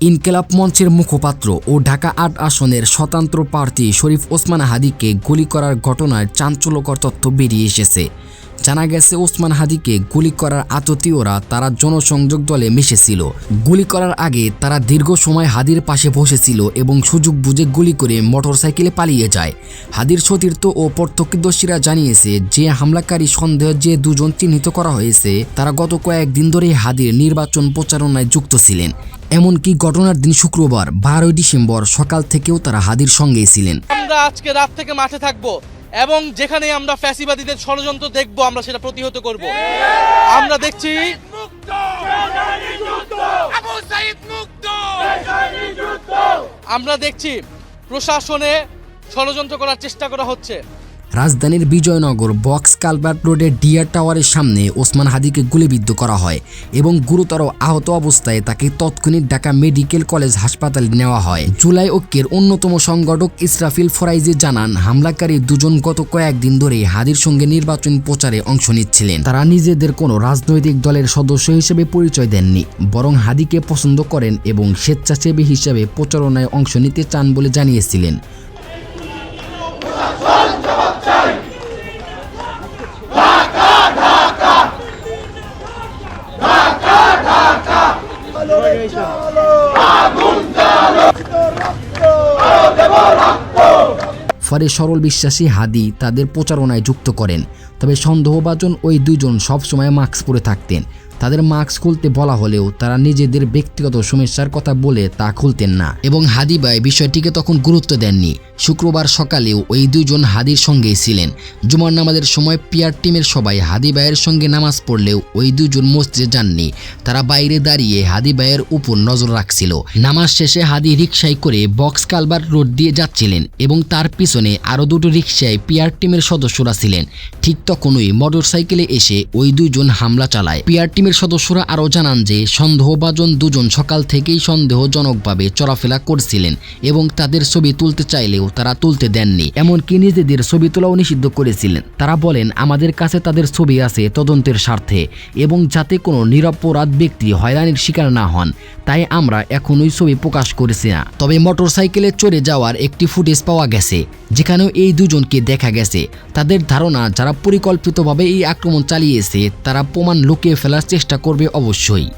ইনকেলাব মঞ্চের মুখপাত্র ও ঢাকা আট আসনের স্বতন্ত্র প্রার্থী শরীফ ওসমান হাদিকে গুলি করার ঘটনায় চাঞ্চল্যকর তথ্য বেরিয়ে এসেছে। জানা গেছে, ওসমান হাদিকে গুলি করার আততীয়রা তারা জনসংযোগ দলে মিশেছিল। গুলি করার আগে তারা দীর্ঘ সময় হাদির পাশে বসেছিল এবং সুযোগ বুঝে গুলি করে মোটরসাইকেলে পালিয়ে যায়। হাদির সতীর্থ ও প্রত্যক্ষদর্শীরা জানিয়েছে, যে হামলাকারী সন্দেহ যে দুজন চিহ্নিত করা হয়েছে, তারা গত কয়েকদিন ধরে হাদির নির্বাচন প্রচারণায় যুক্ত ছিলেন। এমনকি ঘটনার দিন শুক্রবার, বারোই ডিসেম্বর সকাল থেকেও তারা হাদির সঙ্গেই ছিলেন। আজকে রাত থেকে মাঠে থাকব। এবং যেখানে আমরা ফ্যাসিবাদীদের ষড়যন্ত্র দেখব, আমরা সেটা প্রতিহত করব। আমরা দেখছি আমরা দেখছি প্রশাসনে ষড়যন্ত্র করার চেষ্টা করা হচ্ছে। রাজধানীর বিজয়নগর বক্স কালভার্ট রোডের ডিয়ার টাওয়ারের সামনে ওসমান হাদিকে গুলিবিদ্ধ করা হয় এবং গুরুতর আহত অবস্থায় তাকে তৎক্ষণিক ঢাকা মেডিকেল কলেজ হাসপাতালে নেওয়া হয়। জুলাই ঐক্যের অন্যতম সংগঠক ইসরাফিল ফরাইজি জানান, হামলাকারী দুজন গত কয়েকদিন ধরে হাদির সঙ্গে নির্বাচন প্রচারে অংশ নিচ্ছিলেন। তারা নিজেদের কোনো রাজনৈতিক দলের সদস্য হিসেবে পরিচয় দেননি, বরং হাদিকে পছন্দ করেন এবং স্বেচ্ছাসেবী হিসেবে প্রচারণায় অংশ নিতে চান বলে জানিয়েছিলেন। ফলে সরল বিশ্বাসী হাদি তাদের প্রচারণায় যুক্ত করেন, তবে সন্দেহভাজন ওই দুজন সবসময় মাস্ক পরে থাকতেন। তাদের মাস্ক খুলতে বলা হলেও তারা নিজেদের ব্যক্তিগত সমস্যার কথা বলে তা খুলতেন না। এবং হাদি ভাই বিষয়টিকে তখন গুরুত্ব দেননি। শুক্রবার সকালেও ওই দুজন হাদির সঙ্গেই ছিলেন। জুমার নামাজের সময় পিয়ার টিমের সবাই হাদি ভাইয়ের সঙ্গে নামাজ পড়লেও ওই দুজন মসজিদে যাননি। তারা বাইরে দাঁড়িয়ে হাদি ভাইয়ের উপর নজর রাখছিল। নামাজ শেষে হাদি রিকশায় করে বক্স কালবার রোড দিয়ে যাচ্ছিলেন এবং তার পিছনে আরও দুটো রিকশায় পিয়ার টিমের সদস্যরা ছিলেন। ঠিক তখনই মোটরসাইকেলে এসে ওই দুজন হামলা চালায়। পিয়ার টিমের সদস্যরা আরও জানান যে, সন্দেহভাজন দুজন সকাল থেকেই সন্দেহজনকভাবে চলাফেরা করছিলেন এবং তাদের ছবি তুলতে চাইলেও তারা তুলতে দেননি। এমনকি নিজেদের ছবি তোলাও নিষিদ্ধ করেছিলেন। তারা বলেন, আমাদের কাছে তাদের ছবি আছে তদন্তের স্বার্থে এবং যাতে কোনো নিরপরাধ ব্যক্তি হয়রানির শিকার না হন, তাই আমরা এখন ওই ছবি প্রকাশ করেছি না। তবে মোটরসাইকেলে চড়ে যাওয়ার একটি ফুটেজ পাওয়া গেছে। যেখানেও এই দুজনকে দেখা গেছে। তাদের ধারণা, যারা পরিকল্পিতভাবে এই আক্রমণ চালিয়েছে, তারা প্রমাণ লুকিয়ে ফেলার চেষ্টা করবে অবশ্যই।